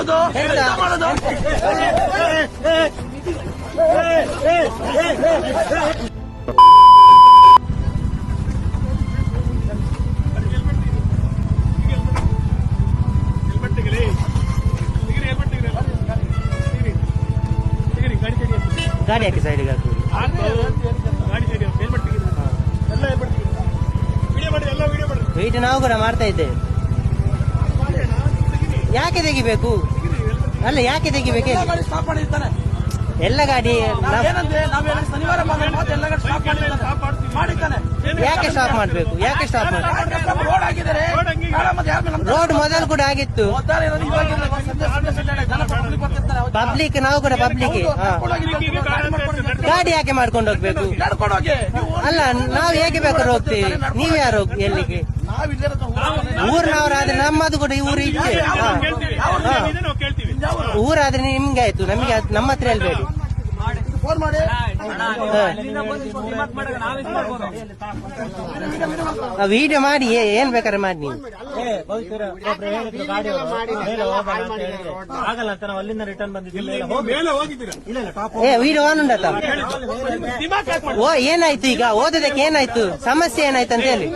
ಮಾಡೋದು? ಮಾಡೋದು? ಗಾಡಿ ಹಾಕಿ ಸೈಡ್ಗೆ ಹಾಕಿ. ಮಾಡಿ ನಾವು ಕೂಡ ಮಾಡ್ತಾ ಇದ್ದೇವೆ. ಯಾಕೆ ತೆಗಿಬೇಕು? ಅಲ್ಲ ಯಾಕೆ ತೆಗಿಬೇಕು ಸ್ಟಾಪ್ ಮಾಡಿರ್ತಾನೆ. ಎಲ್ಲ ಗಾಡಿ ಶನಿವಾರ ಯಾಕೆ ಸ್ಟಾಪ್ ಮಾಡ್ಬೇಕು? ಯಾಕೆ ಸ್ಟಾಪ್ ಮಾಡ್ಬೇಕು? ರೋಡ್ ಮೊದಲು ಕೂಡ ಆಗಿತ್ತು. ಪಬ್ಲಿಕ್ ನಾವು ಕೂಡ ಪಬ್ಲಿಕ್ ಗಾಡಿ ಯಾಕೆ ಮಾಡ್ಕೊಂಡು ಹೋಗ್ಬೇಕು? ಹೋಗಿ. ಅಲ್ಲ ನಾವು ಹೇಗೆ ಬೇಕಾದ್ರೂ ಹೋಗ್ತೀವಿ. ನೀವ್ ಯಾರು ಹೋಗ್- ಎಲ್ಲಿಗೆ? ಊರಿನವರಾದ್ರೆ ನಮ್ಮದು ಕೂಡ ಊರು ಇದೆ. ಊರಾದ್ರೆ ನಿಮ್ಗೆ ಆಯ್ತು. ನಮಗೆ ನಮ್ಮ ಹತ್ರ ಹೇಳ್ಬೇಡಿ ವಿಡಿಯೋ ಮಾಡಿ. ಏನ್ ಬೇಕಾದ್ರೆ ಮಾಡಿ ನೀವು. ಆಗಲ್ಲ ಅಂತ ನಾವು ಅಲ್ಲಿಂದ ರಿಟರ್ನ್ ಬಂದಿದ್ದೀವಿ. ಓ ಏನಾಯ್ತು ಈಗ? ಓದೋದಕ್ಕೆ ಏನಾಯ್ತು? ಸಮಸ್ಯೆ ಏನಾಯ್ತು ಅಂತ ಹೇಳಿ.